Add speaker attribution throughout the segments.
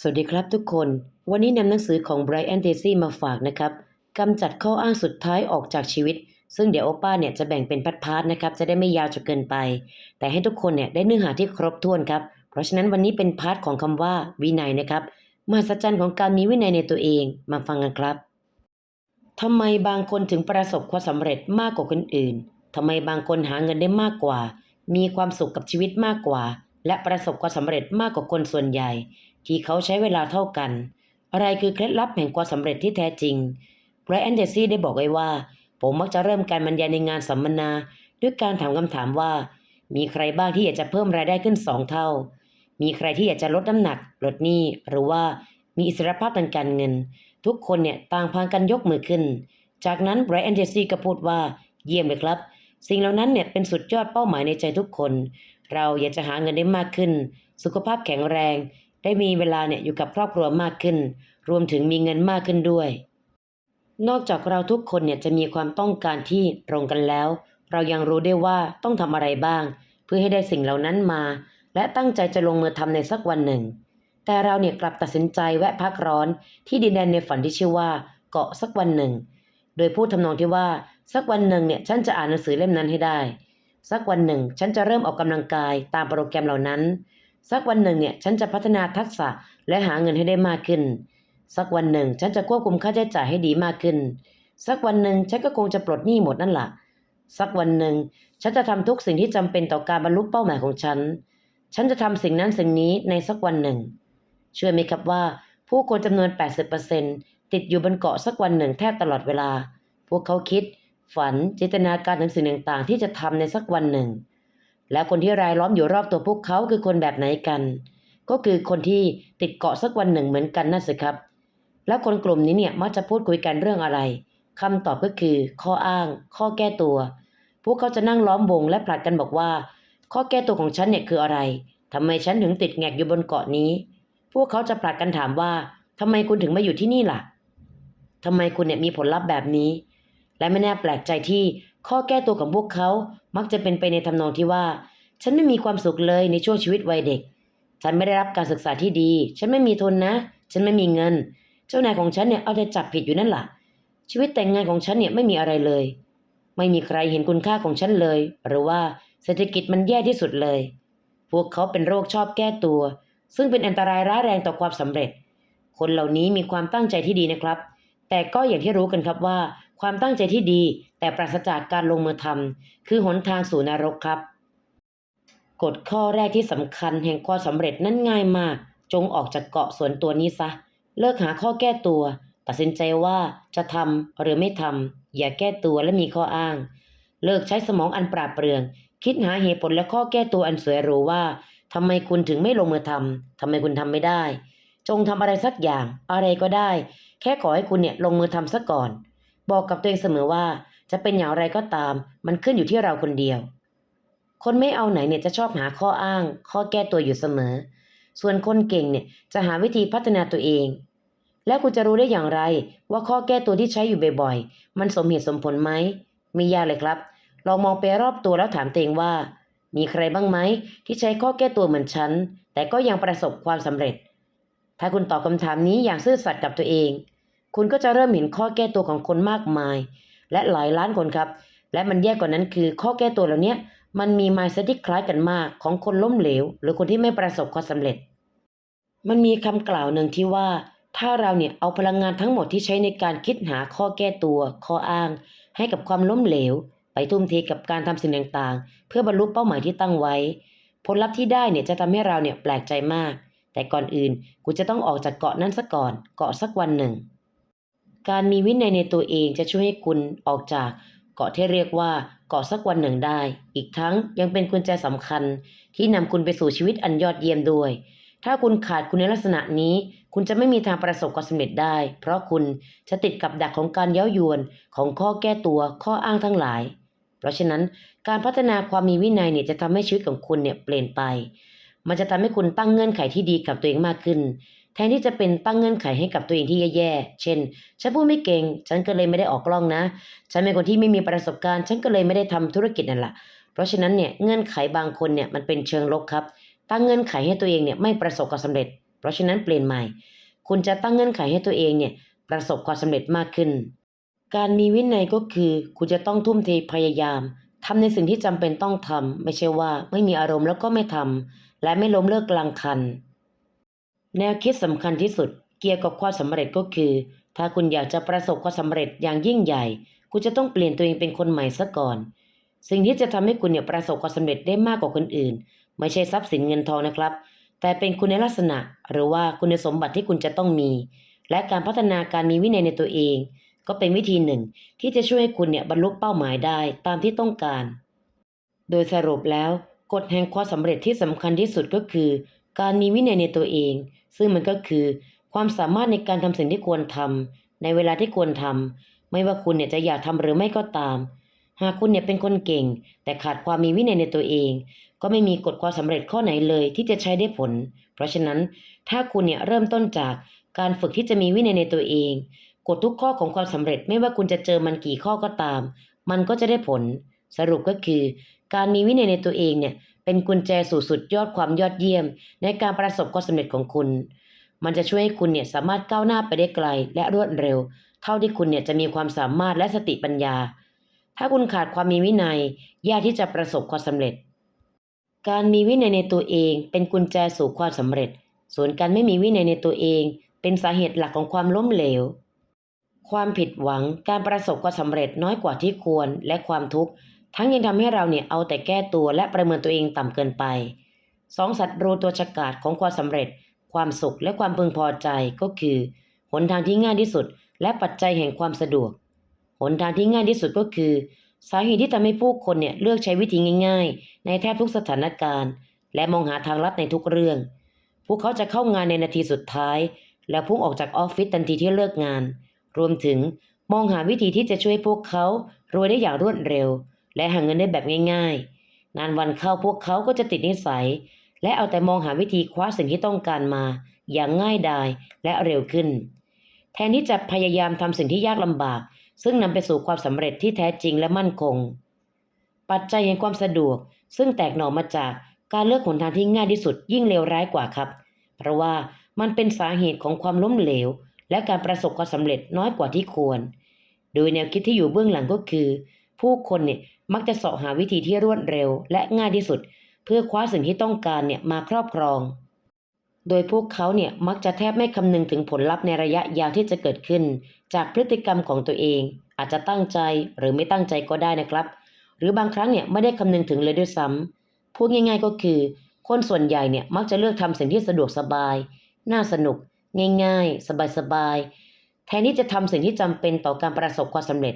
Speaker 1: สวัสดีครับทุกคน วันนี้นำหนังสือของ Brian Tracy มาฝากนะครับกำจัดข้ออ้างสุดท้ายออกจากชีวิต ซึ่งเดี๋ยวโอป้าเนี่ยจะแบ่งเป็นพาร์ทนะครับ จะได้ไม่ยาวจนเกินไป แต่ให้ทุกคนเนี่ยได้เนื้อหาที่ครบถ้วนครับ เพราะฉะนั้นวันนี้เป็นพาร์ทของคำว่าวินัยนะครับ มหัศจรรย์ของการมีวินัยในตัวเอง มาฟังกันครับทำไมบางคนถึงประสบความสำเร็จมากกว่าคนอื่นทำไมบางคนหาเงินได้มากกว่า มีความสุขกับชีวิตมากกว่า และประสบความสำเร็จมากกว่าคนส่วนใหญ่ ที่เขาใช้เวลาเท่ากัน อะไรคือเคล็ดลับแห่งความสำเร็จที่แท้จริงไบรอันเดซี่ได้บอกไว้ว่า ผมมักจะเริ่มการบรรยายในงานสัมมนา ด้วยการถามคำถามว่า มีใครบ้างที่อยากจะเพิ่มรายได้ขึ้นสองเท่า มีใครที่อยากจะลดน้ำหนัก ลดหนี้หรือว่ามีอิสรภาพทางการเงิน ทุกคนเนี่ยต่างพากันยกมือขึ้น จากนั้นไบรอันเดซี่ก็พูดว่า เยี่ยมเลยครับ สิ่งเหล่านั้นเนี่ยเป็นสุดยอดเป้าหมายในใจทุกคน เราอยากจะหาเงินได้มากขึ้น สุขภาพแข็งแรง ได้มีเวลาเนี่ยอยู่กับครอบครัวมากขึ้น รวมถึงมีเงินมากขึ้นด้วย นอกจากเราทุกคนเนี่ยจะมีความต้องการที่ตรงกันแล้ว เรายังรู้ได้ว่าต้องทำอะไรบ้าง เพื่อให้ได้สิ่งเหล่านั้นมา และตั้งใจจะลงมือทำในสักวันหนึ่ง แต่เราเนี่ยกลับตัดสินใจแวะพักร้อนที่ดินแดนในฝันที่ชื่อว่าเกาะสักวันหนึ่ง โดยพูดทำนองที่ว่าสักวันหนึ่งเนี่ยฉันจะอ่านหนังสือเล่มนั้นให้ได้ สักวันหนึ่ง ฉันจะเริ่มออกกำลังกายตามโปรแกรมเหล่านั้น สักวันหนึ่งเนี่ยฉันจะพัฒนาทักษะและหาเงินให้ได้มากขึ้น สักวันหนึ่ง ฉันจะควบคุมค่าใช้จ่ายให้ดีมากขึ้น สักวันหนึ่งฉันก็คงจะปลดหนี้หมดนั่นแหละสักวันหนึ่ง ฉันจะทำทุกสิ่งที่จำเป็นต่อการบรรลุเป้าหมายของฉัน ฉันจะทำสิ่งนั้นสิ่งนี้ในสักวันหนึ่ง เชื่อไหมครับว่า ผู้คนจำนวน 80%ติดอยู่บนเกาะสักวันหนึ่งแทบตลอดเวลา พวกเขาคิด ฝันจินตนาการถึงสิ่งต่างๆ ที่จะทำในสักวันหนึ่ง และคนที่รายล้อมอยู่รอบตัวพวกเขาคือคนแบบไหนกัน ก็คือคนที่ติดเกาะสักวันหนึ่งเหมือนกันนั่นสิครับ แล้วคนกลุ่มนี้เนี่ยมักจะพูดคุยกันเรื่องอะไรคำตอบก็คือ ข้ออ้าง ข้อแก้ตัว พวกเขาจะนั่งล้อมวงและผลัดกันบอกว่า ข้อแก้ตัวของฉันเนี่ยคืออะไรทำไมฉันถึงติดแงกอยู่บนเกาะนี้ พวกเขาจะผลัดกันถามว่าทำไมคุณถึงมาอยู่ที่นี่ล่ะทำไมคุณเนี่ยมีผลลัพธ์แบบนี้ และไม่น่าแปลกใจที่ข้อแก้ตัวของพวกเขา มักจะเป็นไปในทำนองที่ว่า ฉันไม่มีความสุขเลยในช่วงชีวิตวัยเด็ก ฉันไม่ได้รับการศึกษาที่ดี ฉันไม่มีทุนนะ ฉันไม่มีเงิน เจ้านายของฉันเนี่ยเอาแต่จับผิดอยู่นั่นแหละชีวิตแต่งงานของฉันเนี่ยไม่มีอะไรเลย ไม่มีใครเห็นคุณค่าของฉันเลย หรือว่าเศรษฐกิจมันแย่ที่สุดเลย พวกเขาเป็นโรคชอบแก้ตัว ซึ่งเป็นอันตรายร้ายแรงต่อความสำเร็จ คนเหล่านี้มีความตั้งใจที่ดีนะครับ แต่ก็อย่างที่รู้กันครับว่า ความตั้งใจที่ดีแต่ปราศจากการลงมือทำคือหนทางสู่นรกครับกฎข้อแรกที่สำคัญแห่งความสำเร็จนั้นง่ายมาก จงออกจากเกาะส่วนตัวนี้ซะ เลิกหาข้อแก้ตัว ตัดสินใจว่าจะทำหรือไม่ทำอย่าแก้ตัวและมีข้ออ้าง เลิกใช้สมองอันปราบเปรื่อง คิดหาเหตุผลและข้อแก้ตัวอันสวยหรูว่าทำไมคุณถึงไม่ลงมือทำทำไมคุณทำไม่ได้ จงทำอะไรสักอย่างอะไรก็ได้ แค่ขอให้คุณเนี่ยลงมือทำซะก่อน บอกกับตัวเองเสมอว่า จะเป็นอย่างไรก็ตาม มันขึ้นอยู่ที่เราคนเดียว คนไม่เอาไหนเนี่ยจะชอบหาข้ออ้าง ข้อแก้ตัวอยู่เสมอ ส่วนคนเก่งเนี่ยจะหาวิธีพัฒนาตัวเอง แล้วคุณจะรู้ได้อย่างไร ว่าข้อแก้ตัวที่ใช้อยู่บ่อยๆ มันสมเหตุสมผลไหมไม่ยากเลยครับลองมองไปรอบตัวแล้วถามตัวเองว่า มีใครบ้างไหมที่ใช้ข้อแก้ตัวเหมือนฉันแต่ก็ยังประสบความสำเร็จ ถ้าคุณตอบคำถามนี้อย่างซื่อสัตย์กับตัวเอง คุณก็จะเริ่มเห็นข้อแก้ตัวของคนมากมาย และหลายล้านคนครับ และมันแย่กว่านั้นคือข้อแก้ตัวเหล่านี้มันมีมายเซตที่คล้ายกันมากของคนล้มเหลว หรือคนที่ไม่ประสบความสำเร็จ มันมีคำกล่าวหนึ่งที่ว่า ถ้าเราเนี่ยเอาพลังงานทั้งหมดที่ใช้ในการคิดหาข้อแก้ตัว ข้ออ้าง ให้กับความล้มเหลว ไปทุ่มเทกับการทำสิ่งต่างๆ เพื่อบรรลุเป้าหมายที่ตั้งไว้ ผลลัพธ์ที่ได้เนี่ยจะทำให้เราเนี่ยแปลกใจมาก แต่ก่อนอื่นกูจะต้องออกจากเกาะนั้นซะก่อน เกาะสักวันหนึ่ง การมีวินัยในตัวเองจะช่วยให้คุณออกจากเกาะที่เรียกว่าเกาะสักวันหนึ่งได้ อีกทั้งยังเป็นกุญแจสำคัญ ที่นำคุณไปสู่ชีวิตอันยอดเยี่ยมด้วย ถ้าคุณขาดคุณในลักษณะนี้ คุณจะไม่มีทางประสบความสำเร็จได้ เพราะคุณจะติดกับดักของการเย้ายวนของข้อแก้ตัวข้ออ้างทั้งหลาย เพราะฉะนั้นการพัฒนาความมีวินัยเนี่ยจะทำให้ชีวิตของคุณเนี่ยเปลี่ยนไป มันจะทำให้คุณตั้งเงื่อนไขที่ดีกับตัวเองมากขึ้น ทนที่จะเป็นตั้งเงื่อนไขให้กับตัวเองที่แย่ๆ เช่น ฉันพูดไม่เก่ง ฉันก็เลยไม่ได้ออกกล้องนะ ฉันเป็นคนที่ไม่มีประสบการณ์ ฉันก็เลยไม่ได้ทำธุรกิจนั่นแหละ เพราะฉะนั้นเนี่ยเงื่อนไขบางคนเนี่ยมันเป็นเชิงลบครับ ตั้งเงื่อนไขให้ตัวเองเนี่ยไม่ประสบความสำเร็จ เพราะฉะนั้นเปลี่ยนใหม่ คุณจะตั้งเงื่อนไขให้ตัวเองเนี่ยประสบความสำเร็จมากขึ้น การมีวินัยก็คือ คุณจะต้องทุ่มเทพยายามทำในสิ่งที่จำเป็นต้องทำไม่ใช่ว่าไม่มีอารมณ์แล้วก็ไม่ทำและไม่ล้มเลิกกลางคัน แนวคิดสำคัญที่สุดเกี่ยวกับความสำเร็จก็คือ ถ้าคุณอยากจะประสบความสำเร็จอย่างยิ่งใหญ่ คุณจะต้องเปลี่ยนตัวเองเป็นคนใหม่ซะก่อน สิ่งที่จะทำให้คุณเนี่ยประสบความสำเร็จได้มากกว่าคนอื่น ไม่ใช่ทรัพย์สินเงินทองนะครับ แต่เป็นคุณลักษณะ หรือว่าคุณสมบัติที่คุณจะต้องมี และการพัฒนาการมีวินัยในตัวเอง ก็เป็นวิธีหนึ่ง ที่จะช่วยให้คุณเนี่ยบรรลุเป้าหมายได้ตามที่ต้องการ โดยสรุปแล้วกฎแห่งความสำเร็จที่สำคัญที่สุดก็คือ การมีวินัยในตัวเอง ซึ่งมันก็คือความสามารถในการทำสิ่งที่ควรทำในเวลาที่ควรทำไม่ว่าคุณเนี่ยจะอยากทำหรือไม่ก็ตาม หากคุณเนี่ยเป็นคนเก่ง แต่ขาดความมีวินัยในตัวเอง ก็ไม่มีกฎความสำเร็จข้อไหนเลยที่จะใช้ได้ผล เพราะฉะนั้นถ้าคุณเนี่ยเริ่มต้นจากการฝึกที่จะมีวินัยในตัวเองกฎทุกข้อของความสำเร็จไม่ว่าคุณจะเจอมันกี่ข้อก็ตาม มันก็จะได้ผล สรุปก็คือ การมีวินัยในตัวเองเนี่ย เป็นกุญแจสู่สุดยอดความยอดเยี่ยม ในการประสบความสำเร็จของคุณ มันจะช่วยให้คุณเนี่ยสามารถก้าวหน้าไปได้ไกล และรวดเร็ว เท่าที่คุณเนี่ยจะมีความสามารถและสติปัญญา ถ้าคุณขาดความมีวินัย ยากที่จะประสบความสำเร็จ การมีวินัยในตัวเอง เป็นกุญแจสู่ความสำเร็จ ส่วนการไม่มีวินัยในตัวเอง เป็นสาเหตุหลักของความล้มเหลว ความผิดหวัง การประสบความสำเร็จน้อยกว่าที่ควร และความทุกข์ ทั้งยังทำให้เราเนี่ยเอาแต่แก้ตัวและประเมินตัวเองต่ำเกินไปสองสัตว์รูตัวฉกาจของความสำเร็จ ความสุขและความพึงพอใจก็คือ หนทางที่ง่ายที่สุด และปัจจัยแห่งความสะดวก หนทางที่ง่ายที่สุดก็คือ สาเหตุที่ทำให้ผู้คนเนี่ยเลือกใช้วิธีง่าย ๆ ในแทบทุกสถานการณ์ และมองหาทางลัดในทุกเรื่อง พวกเขาจะเข้างานในนาทีสุดท้าย แล้วพุ่งออกจากออฟฟิศทันทีที่เลิกงาน รวมถึงมองหาวิธีที่จะช่วยพวกเขารวยได้อย่างรวดเร็ว และหาเงินได้แบบง่าย ๆ นานวันเข้าพวกเขาก็จะติดนิสัย และเอาแต่มองหาวิธีคว้าสิ่งที่ต้องการมา อย่างง่ายดายและเร็วขึ้น แทนที่จะพยายามทำสิ่งที่ยากลำบาก ซึ่งนำไปสู่ความสำเร็จที่แท้จริงและมั่นคง ปัจจัยแห่งความสะดวก ซึ่งแตกหน่อมาจากการเลือกหนทางที่ง่ายที่สุดยิ่งเลวร้ายกว่าครับ เพราะว่ามันเป็นสาเหตุของความล้มเหลว และการประสบความสำเร็จน้อยกว่าที่ควร โดยแนวคิดที่อยู่เบื้องหลังก็คือ ผู้คนเนี่ย มักจะเสาะหาวิธีที่รวดเร็วและง่ายที่สุด เพื่อคว้าสิ่งที่ต้องการเนี่ยมาครอบครอง โดยพวกเขาเนี่ยมักจะแทบไม่คำนึงถึงผลลัพธ์ในระยะยาวที่จะเกิดขึ้น จากพฤติกรรมของตัวเอง อาจจะตั้งใจหรือไม่ตั้งใจก็ได้นะครับ หรือบางครั้งเนี่ยไม่ได้คำนึงถึงเลยด้วยซ้ำพูดง่ายๆก็คือ คนส่วนใหญ่เนี่ยมักจะเลือกทำสิ่งที่สะดวกสบาย น่าสนุก ง่าย ๆ สบายๆแทนที่จะทำสิ่งที่จำเป็นต่อการประสบความสำเร็จ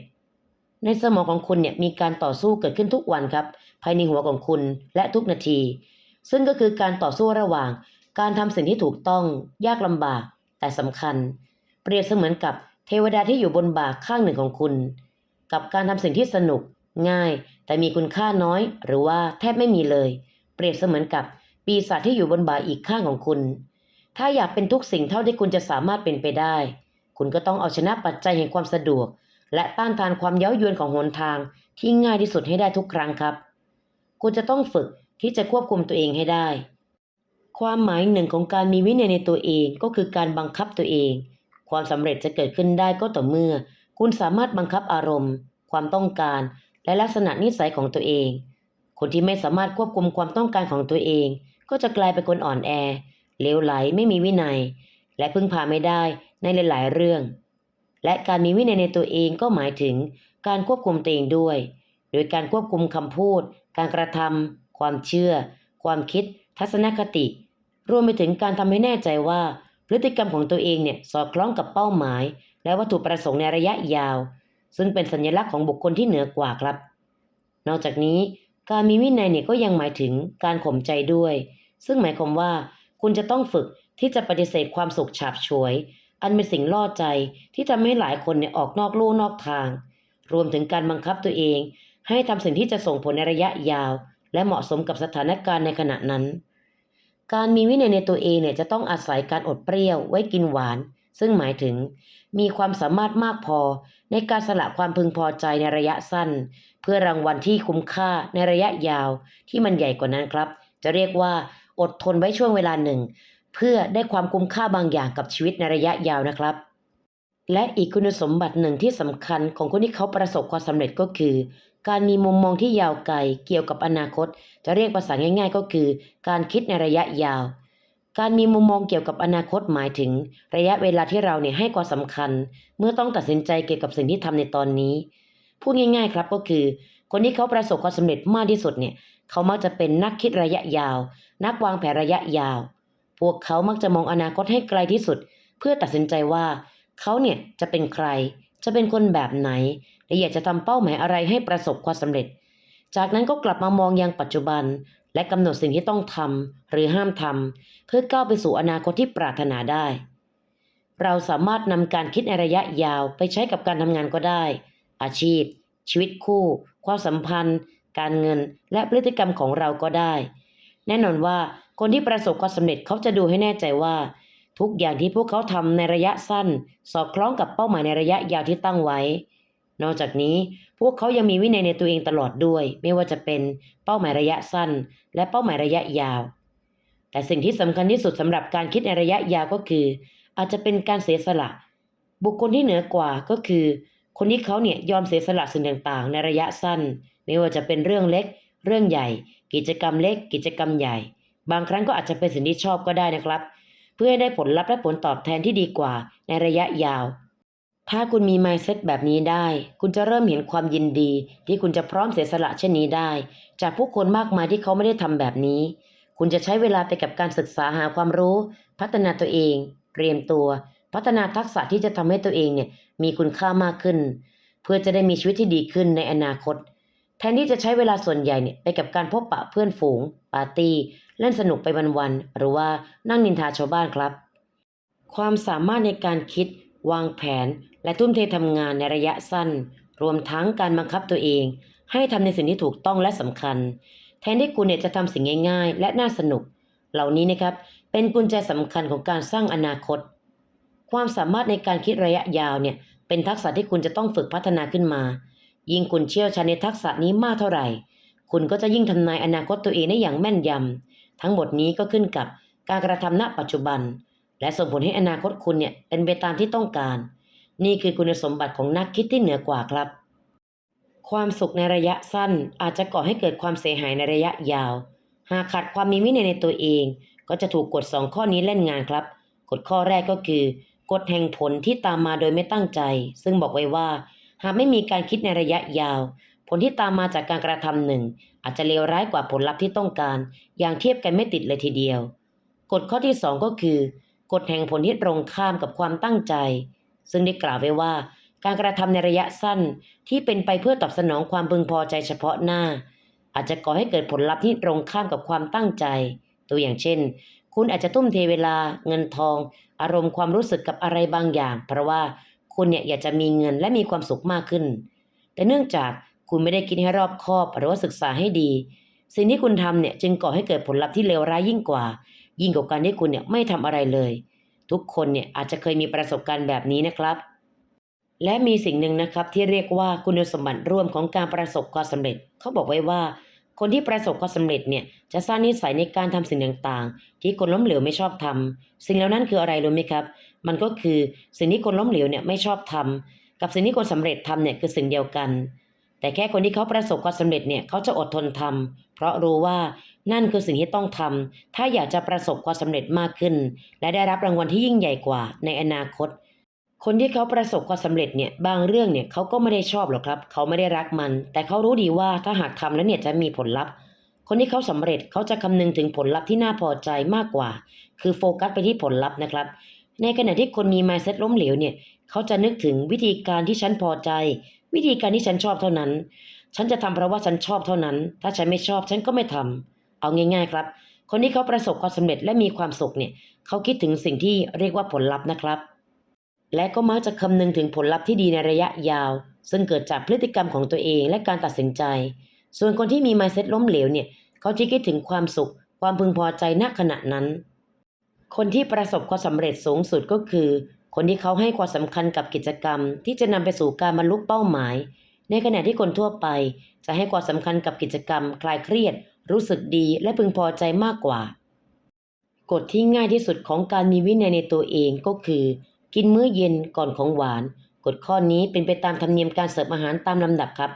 Speaker 1: ในสมองของคุณเนี่ยมีการต่อสู้เกิดขึ้นทุกวันครับ ภายในหัวของคุณและทุกนาที ซึ่งก็คือการต่อสู้ระหว่าง การทำสิ่งที่ถูกต้อง ยากลำบาก แต่สำคัญ เปรียบเสมือนกับเทวดาที่อยู่บนบ่าข้างหนึ่งของคุณ กับการทำสิ่งที่สนุก ง่าย แต่มีคุณค่าน้อย หรือว่าแทบไม่มีเลย เปรียบเสมือนกับปีศาจที่อยู่บนบ่าอีกข้างของคุณ ถ้าอยากเป็นทุกสิ่งเท่าที่คุณจะสามารถเป็นไปได้ คุณก็ต้องเอาชนะปัจจัยแห่งความสะดวก และต้านทานความเย้ายวนของหนทางที่ง่ายที่สุดให้ได้ทุกครั้งครับ คุณจะต้องฝึกที่จะควบคุมตัวเองให้ได้ ความหมายหนึ่งของการมีวินัยในตัวเองก็คือการบังคับตัวเอง ความสำเร็จจะเกิดขึ้นได้ก็ต่อเมื่อ คุณสามารถบังคับอารมณ์ ความต้องการ และลักษณะนิสัยของตัวเอง คนที่ไม่สามารถควบคุมความต้องการของตัวเอง ก็จะกลายเป็นคนอ่อนแอเลวไหลไม่มีวินัย และพึ่งพาไม่ได้ในหลาย ๆ เรื่อง และการมีวินัยในตัวเองก็หมายถึงการควบคุมตัวเองด้วย โดยการควบคุมคำพูด การกระทำความเชื่อ ความคิด ทัศนคติ รวมไปถึงการทำให้แน่ใจว่า พฤติกรรมของตัวเองเนี่ยสอดคล้องกับเป้าหมาย และวัตถุประสงค์ในระยะยาว ซึ่งเป็นสัญลักษณ์ของบุคคลที่เหนือกว่าครับ นอกจากนี้ การมีวินัยเนี่ยก็ยังหมายถึงการข่มใจด้วย ซึ่งหมายความว่า คุณจะต้องฝึกที่จะปฏิเสธความสุขฉาบฉวย อันเป็นสิ่งล่อใจที่ทำให้หลายคนเนี่ยออกนอกลู่นอกทาง รวมถึงการบังคับตัวเอง ให้ทำสิ่งที่จะส่งผลในระยะยาว และเหมาะสมกับสถานการณ์ในขณะนั้น การมีวินัยในตัวเองเนี่ยจะต้องอาศัยการอดเปรี้ยวไว้กินหวาน ซึ่งหมายถึง มีความสามารถมากพอในการสละความพึงพอใจในระยะสั้น เพื่อรางวัลที่คุ้มค่าในระยะยาวที่มันใหญ่กว่านั้นครับ จะเรียกว่าอดทนไว้ช่วงเวลาหนึ่ง เพื่อได้ความคุ้มค่าบางอย่างกับชีวิตในระยะยาวนะครับ และอีกคุณสมบัติหนึ่งที่สำคัญของคนที่เขาประสบความสำเร็จก็คือ การมีมุมมองที่ยาวไกลเกี่ยวกับอนาคต จะเรียกภาษาง่าย ๆ ก็คือ การคิดในระยะยาว การมีมุมมองเกี่ยวกับอนาคตหมายถึง ระยะเวลาที่เราเนี่ยให้ความสำคัญ เมื่อต้องตัดสินใจเกี่ยวกับสิ่งที่ทำในตอนนี้พูดง่ายๆครับก็คือ คนที่เขาประสบความสำเร็จมากที่สุดเนี่ยเขามักจะเป็นนักคิดระยะยาว นักวางแผนระยะยาว พวกเขามักจะมองอนาคตให้ไกลที่สุด เพื่อตัดสินใจว่า เขาเนี่ยจะเป็นใคร จะเป็นคนแบบไหน และอยากจะทำเป้าหมายอะไรให้ประสบความสำเร็จ จากนั้นก็กลับมามองยังปัจจุบัน และกำหนดสิ่งที่ต้องทำหรือห้ามทำเพื่อก้าวไปสู่อนาคตที่ปรารถนาได้ เราสามารถนำการคิดในระยะยาวไปใช้กับการทำงานก็ได้ อาชีพ ชีวิตคู่ ความสัมพันธ์ การเงิน และพฤติกรรมของเราก็ได้ แน่นอนว่าคนที่ประสบความสำเร็จเขาจะดูให้แน่ใจว่า ทุกอย่างที่พวกเขาทำในระยะสั้น สอดคล้องกับเป้าหมายในระยะยาวที่ตั้งไว้ นอกจากนี้พวกเขายังมีวินัยในตัวเองตลอดด้วย ไม่ว่าจะเป็นเป้าหมายระยะสั้น และเป้าหมายระยะยาว แต่สิ่งที่สำคัญที่สุดสำหรับการคิดในระยะยาวก็คือ อาจจะเป็นการเสียสละ บุคคลที่เหนือกว่าก็คือ คนที่เขาเนี่ยยอมเสียสละสิ่งต่างๆ ในระยะสั้น ไม่ว่าจะเป็นเรื่องเล็ก เรื่องใหญ่ กิจกรรมเล็ก กิจกรรมใหญ่ บางครั้งก็อาจจะเป็นสิ่งที่ชอบก็ได้นะครับ เพื่อให้ได้ผลลัพธ์และผลตอบแทนที่ดีกว่าในระยะยาว ถ้าคุณมี mindset แบบนี้ได้ คุณจะเริ่มเห็นความยินดี ที่คุณจะพร้อมเสียสละเช่นนี้ได้ จากผู้คนมากมายที่เขาไม่ได้ทำแบบนี้ คุณจะใช้เวลาไปกับการศึกษาหาความรู้ พัฒนาตัวเองเตรียมตัว พัฒนาทักษะที่จะทำให้ตัวเองเนี่ยมีคุณค่ามากขึ้น เพื่อจะได้มีชีวิตที่ดีขึ้นในอนาคต แทนที่จะใช้เวลาส่วนใหญ่เนี่ยไปกับการพบปะเพื่อนฝูง ปาร์ตี้ เล่นสนุกไปวันๆ หรือว่านั่งนินทาชาวบ้านครับ ความสามารถในการคิด วางแผน และทุ่มเททำงานในระยะสั้น รวมทั้งการบังคับตัวเอง ให้ทำในสิ่งที่ถูกต้องและสำคัญ แทนที่คุณเนี่ยจะทำสิ่งง่าย ๆ และน่าสนุก เหล่านี้นะครับ เป็นกุญแจสำคัญของการสร้างอนาคต ความสามารถในการคิดระยะยาวเนี่ย เป็นทักษะที่คุณจะต้องฝึกพัฒนาขึ้นมา ยิ่งคุณเชี่ยวชาญในทักษะนี้มากเท่าไหร่ คุณก็จะยิ่งทำนายอนาคตตัวเองได้อย่างแม่นยำทั้งหมดนี้ก็ขึ้นกับการกระทำณปัจจุบัน และส่งผลให้อนาคตคุณเนี่ยเป็นไปตามที่ต้องการ นี่คือคุณสมบัติของนักคิดที่เหนือกว่าครับ ความสุขในระยะสั้นอาจจะก่อให้เกิดความเสียหายในระยะยาว หากขาดความมีวินัยในตัวเอง ก็จะถูกกฎสองข้อนี้เล่นงานครับกฎข้อแรกก็คือกฎแห่งผลที่ตามมาโดยไม่ตั้งใจ ซึ่งบอกไว้ว่า หากไม่มีการคิดในระยะยาว ผลที่ตามมาจากการกระทำหนึ่ง อาจจะเลวร้ายกว่าผลลัพธ์ที่ต้องการ อย่างเทียบกันไม่ติดเลยทีเดียว กฎข้อที่สองก็คือกฎแห่งผลที่ตรงข้ามกับความตั้งใจ ซึ่งได้กล่าวไว้ว่า การกระทำในระยะสั้นที่เป็นไปเพื่อตอบสนองความพึงพอใจเฉพาะหน้า อาจจะก่อให้เกิดผลลัพธ์ที่ตรงข้ามกับความตั้งใจ ตัวอย่างเช่น คุณอาจจะทุ่มเทเวลา เงินทอง อารมณ์ความรู้สึกกับอะไรบางอย่าง เพราะว่า คุณเนี่ยอยากจะมีเงินและมีความสุขมากขึ้น แต่เนื่องจากคุณไม่ได้คิดให้รอบคอบหรือว่าศึกษาให้ดี สิ่งที่คุณทำเนี่ยจึงก่อให้เกิดผลลัพธ์ที่เลวร้ายยิ่งกว่า ยิ่งกว่าการที่คุณเนี่ยไม่ทำอะไรเลย ทุกคนเนี่ยอาจจะเคยมีประสบการณ์แบบนี้นะครับ และมีสิ่งหนึ่งนะครับที่เรียกว่าคุณสมบัติร่วมของการประสบความสำเร็จ เขาบอกไว้ว่า คนที่ประสบความสำเร็จเนี่ยจะสร้างนิสัยในการทำสิ่งต่างๆ ที่คนล้มเหลวไม่ชอบทำสิ่งเหล่านั้นคืออะไรรู้ไหมครับ มันก็คือสิ่งที่คนล้มเหลวเนี่ยไม่ชอบทำกับสิ่งที่คนสำเร็จทำเนี่ยคือสิ่งเดียวกัน แต่แค่คนที่เขาประสบความสำเร็จเนี่ยเขาจะอดทนทำเพราะรู้ว่านั่นคือสิ่งที่ต้องทำถ้าอยากจะประสบความสำเร็จมากขึ้น และได้รับรางวัลที่ยิ่งใหญ่กว่าในอนาคต คนที่เขาประสบความสำเร็จเนี่ยบางเรื่องเนี่ยเขาก็ไม่ได้ชอบหรอกครับ เขาไม่ได้รักมัน แต่เขารู้ดีว่าถ้าหากทำแล้วเนี่ยจะมีผลลัพธ์ คนที่เขาสำเร็จเขาจะคำนึงถึงผลลัพธ์ที่น่าพอใจมากกว่า คือโฟกัสไปที่ผลลัพธ์นะครับ ในขณะที่คนมี mindset ล้มเหลวเนี่ยเขาจะนึกถึงวิธีการที่ฉันพอใจ วิธีการที่ฉันชอบเท่านั้น ฉันจะทำเพราะว่าฉันชอบเท่านั้น ถ้าฉันไม่ชอบฉันก็ไม่ทำเอาง่าย ๆ ครับ คนที่เขาประสบความสำเร็จและมีความสุขเนี่ยเขาคิดถึงสิ่งที่เรียกว่าผลลัพธ์นะครับ และก็มักจะคำนึงถึงผลลัพธ์ที่ดีในระยะยาว ซึ่งเกิดจากพฤติกรรมของตัวเองและการตัดสินใจ ส่วนคนที่มี mindset ล้มเหลวเนี่ย เขาจะคิดถึงความสุข ความพึงพอใจณขณะนั้น คนที่ประสบความสำเร็จสูงสุดก็คือ คนที่เขาให้ความสำคัญกับกิจกรรม ที่จะนำไปสู่การบรรลุเป้าหมาย ในขณะที่คนทั่วไป จะให้ความสำคัญกับกิจกรรม คลายเครียด รู้สึกดี และพึงพอใจมากกว่า กฎที่ง่ายที่สุดของการมีวินัยในตัวเองก็คือ กินมื้อเย็นก่อนของหวาน กฎข้อนี้เป็นไปตามธรรมเนียมการเสิร์ฟอาหารตามลำดับครับ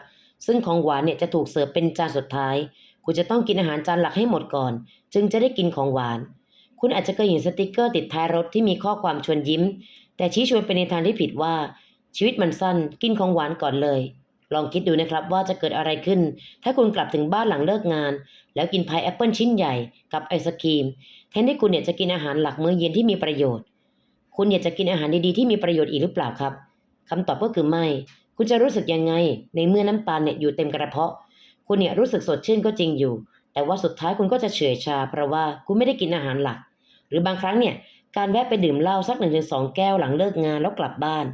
Speaker 1: ซึ่งของหวานเนี่ยจะถูกเสิร์ฟเป็นจานสุดท้าย คุณจะต้องกินอาหารจานหลักให้หมดก่อน จึงจะได้กินของหวาน คุณอาจจะเคยเห็นสติกเกอร์ติดท้ายรถที่มีข้อความชวนยิ้ม แต่ชี้ชวนไปในทางที่ผิดว่า ชีวิตมันสั้นกินของหวานก่อนเลย ลองคิดดูนะครับว่าจะเกิดอะไรขึ้น ถ้าคุณกลับถึงบ้านหลังเลิกงาน แล้วกินพายแอปเปิลชิ้นใหญ่กับไอศครีมแทนที่คุณเนี่ยจะกินอาหารหลักมื้อเย็นที่มีประโยชน์ คุณอยากจะกินอาหารดีๆที่มีประโยชน์อีกหรือเปล่าครับคำตอบก็คือไม่ คุณจะรู้สึกยังไง ในเมื่อน้ำตาลเนี่ยอยู่เต็มกระเพาะ คุณเนี่ยรู้สึกสดชื่นก็จริงอยู่ แต่ว่าสุดท้ายคุณก็จะเฉื่อยชา เพราะว่าคุณไม่ได้กินอาหารหลัก หรือบางครั้งเนี่ยการแวะไปดื่มเหล้าสักหนึ่งถึงสองแก้วหลังเลิกงานแล้วกลับบ้าน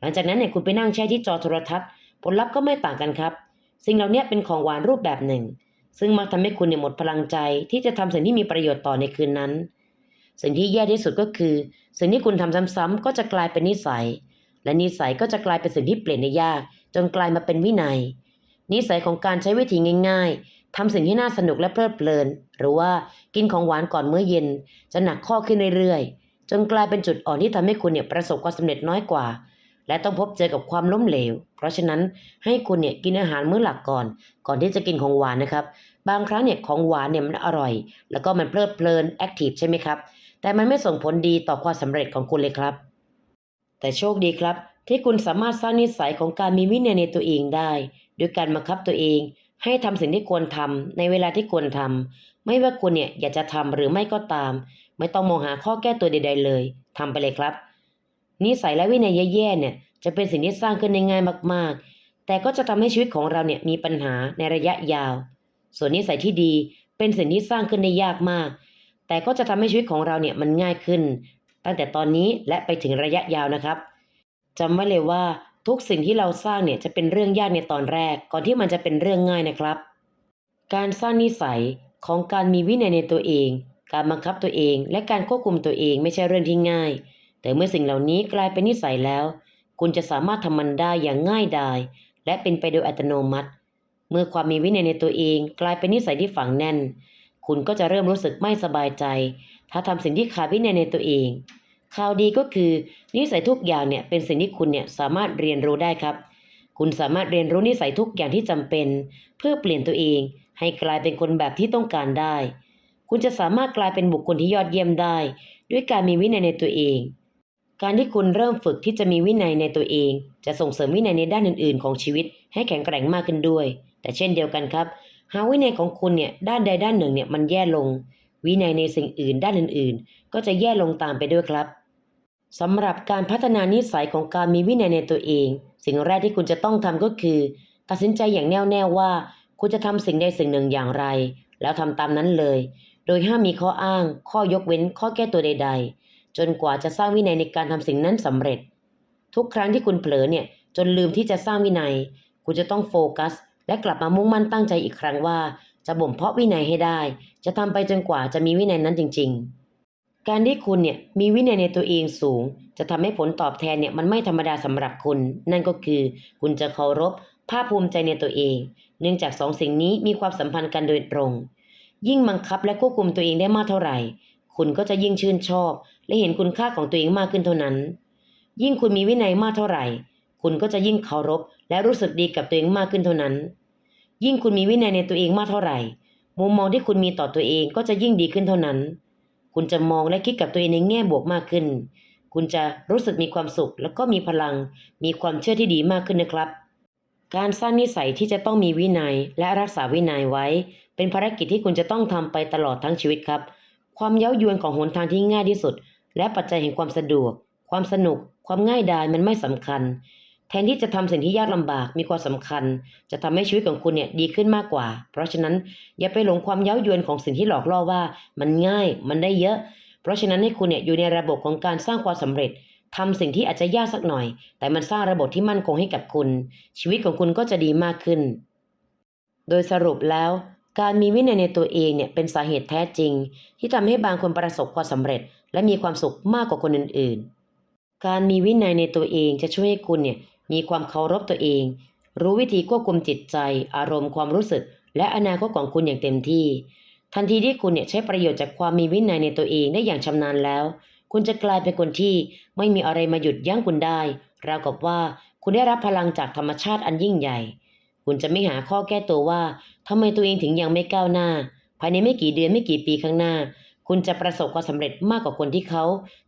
Speaker 1: หลังจากนั้นเนี่ยคุณไปนั่งแช่ที่จอโทรทัศน์ ผลลัพธ์ก็ไม่ต่างกันครับ สิ่งเหล่านี้เป็นของหวานรูปแบบหนึ่ง ซึ่งมักทำให้คุณเนี่ยหมดพลังใจที่จะทำสิ่งที่มีประโยชน์ต่อในคืนนั้น สิ่งที่แย่ที่สุดก็คือ สิ่งที่คุณทำซ้ำๆก็จะกลายเป็นนิสัย และนิสัยก็จะกลายเป็นสิ่งที่เปลี่ยนได้ยาก จนกลายมาเป็นวินัย นิสัยของการใช้วิธีง่าย ๆทำสิ่งที่น่าสนุกและเพลิดเพลิน หรือว่ากินของหวานก่อนมื้อเย็น จะหนักข้อขึ้นเรื่อยๆ จนกลายเป็นจุดอ่อนที่ทำให้คุณเนี่ยประสบความสำเร็จน้อยกว่า และต้องพบเจอกับความล้มเหลว เพราะฉะนั้นให้คุณเนี่ยกินอาหารมื้อหลักก่อน ก่อนที่จะกินของหวานนะครับ บางครั้งเนี่ยของหวานเนี่ยมันอร่อย แล้วก็มันเพลิดเพลินแอคทีฟใช่ไหมครับ แต่มันไม่ส่งผลดีต่อความสำเร็จของคุณเลยครับ แต่โชคดีครับ ที่คุณสามารถสร้างนิสัยของการมีวินัยในตัวเองได้ด้วยการบังคับตัวเอง ให้ทำสิ่งที่ควรทำในเวลาที่ควรทำไม่ว่าคุณเนี่ยอยากจะทำหรือไม่ก็ตาม ไม่ต้องมองหาข้อแก้ตัวใด ๆ เลยทำไปเลยครับ นิสัยและวินัยแย่ๆเนี่ยจะเป็นสิ่งที่สร้างขึ้นได้ง่ายมาก ๆ แต่ก็จะทำให้ชีวิตของเราเนี่ยมีปัญหาในระยะยาว ส่วนนิสัยที่ดีเป็นสิ่งที่สร้างขึ้นได้ยากมาก แต่ก็จะทำให้ชีวิตของเราเนี่ยมันง่ายขึ้น ตั้งแต่ตอนนี้และไปถึงระยะยาวนะครับจำไว้เลยว่าทุกสิ่งที่เราสร้างเนี่ยจะเป็นเรื่องยากในตอนแรก ก่อนที่มันจะเป็นเรื่องง่ายนะครับ การสร้างนิสัยของการมีวินัยในตัวเอง การบังคับตัวเอง และการควบคุมตัวเองไม่ใช่เรื่องที่ง่าย แต่เมื่อสิ่งเหล่านี้กลายเป็นนิสัยแล้ว คุณจะสามารถทำมันได้อย่างง่ายดายและเป็นไปโดยอัตโนมัติ เมื่อความมีวินัยในตัวเอง กลายเป็นนิสัยที่ฝังแน่น คุณก็จะเริ่มรู้สึกไม่สบายใจ ถ้าทำสิ่งที่ขาดวินัยในตัวเองข่าวดีก็คือนิสัยทุกอย่างเนี่ยเป็นสิ่งที่คุณเนี่ยสามารถเรียนรู้ได้ครับ คุณสามารถเรียนรู้นิสัยทุกอย่างที่จำเป็น เพื่อเปลี่ยนตัวเอง ให้กลายเป็นคนแบบที่ต้องการได้ คุณจะสามารถกลายเป็นบุคคลที่ยอดเยี่ยมได้ ด้วยการมีวินัยในตัวเอง การที่คุณเริ่มฝึกที่จะมีวินัยในตัวเอง จะส่งเสริมวินัยในด้านอื่น ๆ ของชีวิต ให้แข็งแกร่งมากขึ้นด้วย แต่เช่นเดียวกันครับ หากวินัยของคุณเนี่ยด้านใดด้านหนึ่งเนี่ยมันแย่ลง วินัยในสิ่งอื่นด้านอื่นๆ ก็จะแย่ลงตามไปด้วยครับสำหรับการพัฒนานิสัยของการมีวินัยในตัวเอง สิ่งแรกที่คุณจะต้องทำก็คือ ตัดสินใจอย่างแน่วแน่ว่า คุณจะทำสิ่งใดสิ่งหนึ่งอย่างไร แล้วทำตามนั้นเลย โดยห้ามมีข้ออ้าง ข้อยกเว้น ข้อแก้ตัวใด ๆ จนกว่าจะสร้างวินัยในการทำสิ่งนั้นสำเร็จ ทุกครั้งที่คุณเผลอเนี่ยจนลืมที่จะสร้างวินัย คุณจะต้องโฟกัส และกลับมามุ่งมั่นตั้งใจอีกครั้งว่า จะบ่มเพาะวินัยให้ได้ จะทำไปจนกว่าจะมีวินัยนั้นจริง ๆ การที่คุณเนี่ยมีวินัยในตัวเองสูง จะทำให้ผลตอบแทนเนี่ยมันไม่ธรรมดาสำหรับคุณ นั่นก็คือ คุณจะเคารพภาคภูมิใจในตัวเอง เนื่องจากสองสิ่งนี้มีความสัมพันธ์กันโดยตรง ยิ่งบังคับและควบคุมตัวเองได้มากเท่าไหร่ คุณก็จะยิ่งชื่นชอบ และเห็นคุณค่าของตัวเองมากขึ้นเท่านั้น ยิ่งคุณมีวินัยมากเท่าไหร่ คุณก็จะยิ่งเคารพ และรู้สึกดีกับตัวเองมากขึ้นเท่านั้น ยิ่งคุณมีวินัยในตัวเองมากเท่าไหร่ มุมมองที่คุณมีต่อตัวเองก็จะยิ่งดีขึ้นเท่านั้น คุณจะมองและคิดกับตัวเองในแง่บวกมากขึ้น คุณจะรู้สึกมีความสุข แล้วก็มีพลัง มีความเชื่อที่ดีมากขึ้นนะครับ การสร้างนิสัยที่จะต้องมีวินัยและรักษาวินัยไว้ เป็นภารกิจที่คุณจะต้องทำไปตลอดทั้งชีวิตครับ ความเย้ายวนของหนทางที่ง่ายที่สุด และปัจจัยแห่งความสะดวก ความสนุก ความง่ายดายมันไม่สำคัญ แทนที่จะทำสิ่งที่ยากลำบากมีความสำคัญ จะทำให้ชีวิตของคุณเนี่ยดีขึ้นมากกว่า เพราะฉะนั้นอย่าไปหลงความเย้ายวนของสิ่งที่หลอกล่อว่า มันง่ายมันได้เยอะ เพราะฉะนั้นให้คุณเนี่ยอยู่ในระบบของการสร้างความสำเร็จทำสิ่งที่อาจจะยากสักหน่อย แต่มันสร้างระบบที่มั่นคงให้กับคุณ ชีวิตของคุณก็จะดีมากขึ้น โดยสรุปแล้ว การมีวินัยในตัวเองเนี่ยเป็นสาเหตุแท้จริง ที่ทำให้บางคนประสบความสำเร็จ และมีความสุขมากกว่าคนอื่น ๆ การมีวินัยในตัวเองจะช่วยให้คุณเนี่ย มีความเคารพตัวเอง รู้วิธีควบคุมจิตใจ อารมณ์ความรู้สึก และอนาคตของคุณอย่างเต็มที่ ทันทีที่คุณเนี่ยใช้ประโยชน์จากความมีวินัยในตัวเองได้อย่างชำนาญแล้ว คุณจะกลายเป็นคนที่ไม่มีอะไรมาหยุดยั้งคุณได้ ราวกับว่าคุณได้รับพลังจากธรรมชาติอันยิ่งใหญ่ คุณจะไม่หาข้อแก้ตัวว่าทำไมตัวเองถึงยังไม่ก้าวหน้า ภายในไม่กี่เดือนไม่กี่ปีข้างหน้าคุณจะประสบความสำเร็จมากกว่าคนที่เขา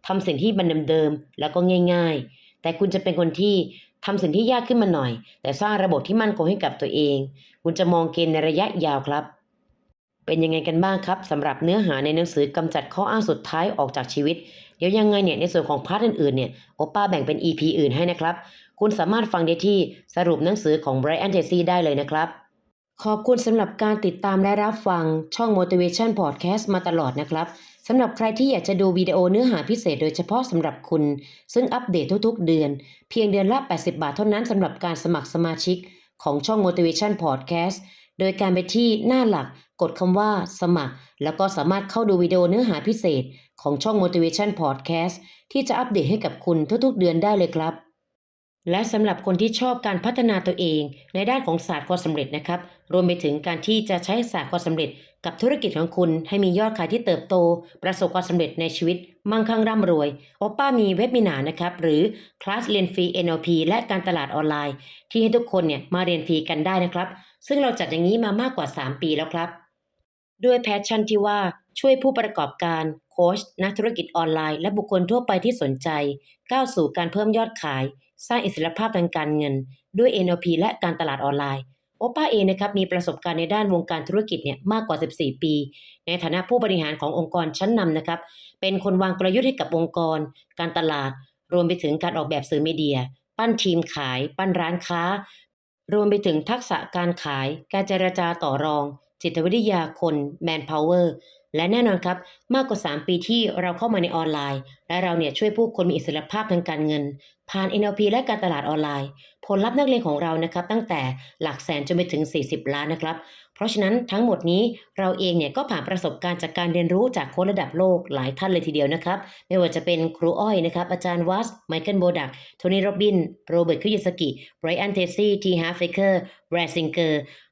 Speaker 1: ทำสิ่งที่มันเดิมๆแล้วก็ง่าย ๆ แต่คุณจะเป็นคนที่ ทำสิ่งที่ยากขึ้นมาหน่อย แต่สร้างระบบที่มั่นคงให้กับตัวเอง คุณจะมองเกมในระยะยาวครับ เป็นยังไงกันบ้างครับสำหรับเนื้อหาในหนังสือกำจัดข้ออ้างสุดท้ายออกจากชีวิต เดี๋ยวยังไงเนี่ยในส่วนของพาร์ทอื่นๆเนี่ยโอป้าแบ่งเป็น EP อื่นให้นะครับ คุณสามารถฟังได้ที่สรุปหนังสือของ Brian Tracy ได้เลยนะครับขอบคุณสำหรับการติดตามและรับฟังช่อง Motivation Podcast มาตลอดนะครับ สำหรับใครที่อยากจะดูวิดีโอเนื้อหาพิเศษโดยเฉพาะสำหรับคุณ ซึ่งอัปเดตทุกๆ เดือน เพียงเดือนละ 80 บาทเท่านั้นสำหรับการสมัครสมาชิกของช่อง Motivation Podcast โดยการไปที่หน้าหลักกดคำว่าสมัคร แล้วก็สามารถเข้าดูวิดีโอเนื้อหาพิเศษของช่อง Motivation Podcast ที่จะอัปเดตให้กับคุณทุกๆ เดือนได้เลยครับ และสำหรับคนที่ชอบการพัฒนาตัวเอง ในด้านของศาสตร์ความสำเร็จนะครับ รวมไปถึงการที่จะใช้ศาสตร์ความสำเร็จ กับธุรกิจของคุณให้มียอดขายที่เติบโต ประสบความสำเร็จในชีวิต มั่งคั่งร่ำรวยโอป้ามีเว็บมินานะครับ หรือคลาสเรียนฟรี NLP และการตลาดออนไลน์ ที่ให้ทุกคนเนี่ยมาเรียนฟรีกันได้นะครับ ซึ่งเราจัดอย่างนี้มามากกว่า 3 ปีแล้วครับด้วยแพชชั่นที่ว่าช่วยผู้ประกอบการโค้ชนักธุรกิจออนไลน์ และบุคคลทั่วไปที่สนใจ ก้าวสู่การเพิ่มยอดขาย สร้างอิสรภาพทางการเงิน ด้วย NLP และการตลาดออนไลน์ โอป้าเองนะครับมีประสบการณ์ในด้านวงการธุรกิจเนี่ยมากกว่า 14 ปี ในฐานะผู้บริหารขององค์กรชั้นนำนะครับเป็นคนวางกลยุทธ์ให้กับองค์กร การตลาด รวมไปถึงการออกแบบสื่อมีเดีย ปั้นทีมขาย ปั้นร้านค้า รวมไปถึงทักษะการขาย การเจรจาต่อรอง จิตวิทยาคน Manpower และแน่นอนครับ มากกว่า 3 ปีที่เราเข้ามาในออนไลน์ และเราเนี่ยช่วยผู้คนมีอิสรภาพทางการเงิน ผ่าน NLP และการตลาดออนไลน์ ผลลัพธ์นักเรียนของเรานะครับตั้งแต่หลักแสนจนไปถึง 40 ล้านนะครับ เพราะฉะนั้นทั้งหมดนี้เราเองเนี่ยก็ผ่านประสบการณ์จากการเรียนรู้จากโค้ชระดับโลกหลายท่านเลยทีเดียวนะครับ ไม่ว่าจะเป็นครูอ้อยนะครับ อาจารย์วัสไมเคิลโบดักโทนี่โรบิน โรเบิร์ตคุยสกิไบรอันเทซี่ทีฮาร์เฟเกอร์แบรซิงเกอร์